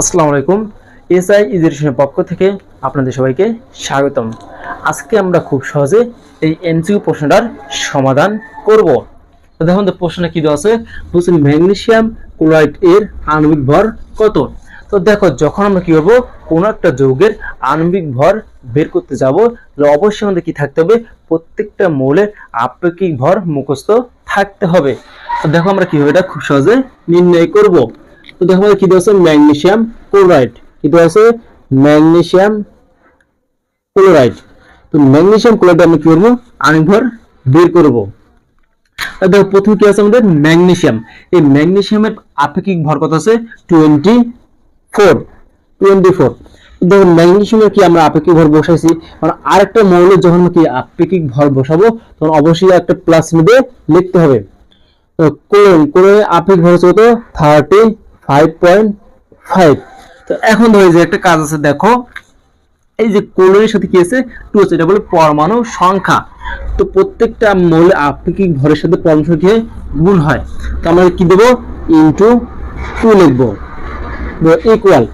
আসসালামু আলাইকুম। এসআই এডুকেশনের পক্ষ থেকে আপনাদের সবাইকে স্বাগতম। আজকে আমরা খুব সহজে এই এমসিকিউ প্রশ্নটার সমাধান করব। দেখুন, তো প্রশ্নটা কি আছে? বলছে ম্যাগনেসিয়াম ক্লোরাইড এর আণবিক ভর কত? তো দেখো, যখন আমরা কি করব? কোনো একটা যৌগের আণবিক ভর বের করতে যাব তাহলে অবশ্যই আমাদের কি থাকতে হবে? প্রত্যেকটা মৌলের আপেক্ষিক ভর মুখস্থ থাকতে হবে। তো দেখো আমরা কীভাবে এটা খুব সহজে নির্ণয় করব। তো দেখো আমাদের কি দেওয়া আছে? Magnesium chloride. কি দেওয়া আছে? Magnesium chloride. তো ম্যাগনেসিয়াম ক্লোরাইড আমরা কি করব? আণবিক ভর বের করব। দেখো, প্রথমে কি আছে আমাদের? ম্যাগনেসিয়াম। এই ম্যাগনেসিয়ামের আপেক্ষিক ভর কত আছে? টোয়েন্টি ফোর টোয়েন্টি ফোর দেখো, ম্যাগনেসিয়ামের কি আমরা আপেক্ষিক ভর বসাইছি? কারণ আরেকটা মৌলের যখন কি আপেক্ষিক ভর বসাবো, তখন অবশ্যই একটা প্লাস নিবে লিখতে হবে। তো কোলন, কোলনের আপেক্ষিক ভর হচ্ছে কত? থার্টি ফাইভ পয়েন্ট ফাইভ তো এখন ধরে যে একটা কাজ আছে, দেখো। এই যে কোলনের সাথে কি আছে? টু আছে, এটা বলে পরমাণু সংখ্যা। তো প্রত্যেকটা মৌল আপেক্ষিক ভরের সাথে পরমাণু সংখ্যা গুণ হয়? তো আমরা কি দেবো? ইন্টু টু লিখব। ইকুয়াল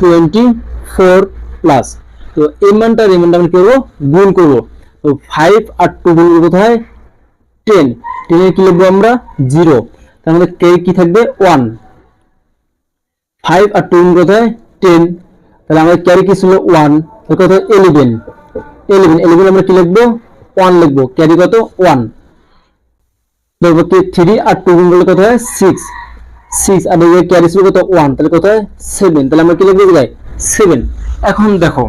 টোয়েন্টি ফোর প্লাস তো এই মানটা এই মানটা আমরা কি করব? গুণ করব। তো ফাইভ আর টু গুণ কোথায়? টেন টেনের কি লিখব আমরা? জিরো তার মধ্যে কে কি থাকবে? ওয়ান ফাইভ আর টু গুণ কোথায় টেন তাহলে আমাদের ক্যারি কি ছিল? ওয়ান কোথায় ইলেভেন ইলেভেন ইলেভেন আমরা কি লিখব? ওয়ান লিখব। ক্যারি কত? ওয়ান দেখব কি থ্রি আর টু গুণ করলে কত হয়? সিক্স সিক্স আর এই ক্যারি ছিল কত? ওয়ান তাহলে কোথায় সেভেন তাহলে আমরা কি লিখব কোথায়? সেভেন এখন দেখো,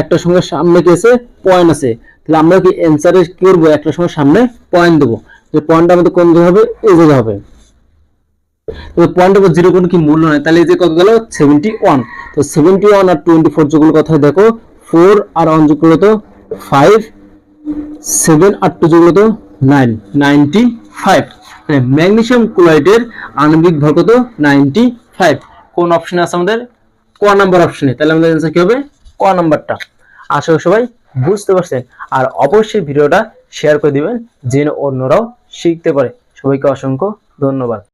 একটা সঙ্গে সামনে কি আছে? পয়েন্ট আছে। তাহলে আমরা কি অ্যান্সারে কি করব? একটা সময় সামনে পয়েন্ট দেবো। যে পয়েন্টটা আমাদের কোন জায়গায় হবে? জায়গায় হবে। তো পয়েন্ট ওভার জিরো কোনো কি মূল্য নাই। তাহলে এই যে কত গেল? সেভেন্টি ওয়ান তো সেভেন্টি ওয়ান আর টোয়েন্টি ফোর যেগুলো কথা দেখো ফোর আর ওয়ান যেগুলো তো ফাইভ সেভেন আর টু যেগুলো তো নাইন নাইনটি ফাইভ ম্যাগনেসিয়াম ক্লোরাইডের আণবিক ভর কত? নাইনটি ফাইভ কোন অপশনে আছে আমাদের? ক নাম্বার অপশনে তাহলে আমাদের অ্যান্সার কি হবে? ক নাম্বারটা আশা করি সবাই বুঝতে পারছেন আর অবশ্যই ভিডিওটা শেয়ার করে দিবেন, যেন অন্যরাও শিখতে পারে। সবাইকে অসংখ্য ধন্যবাদ।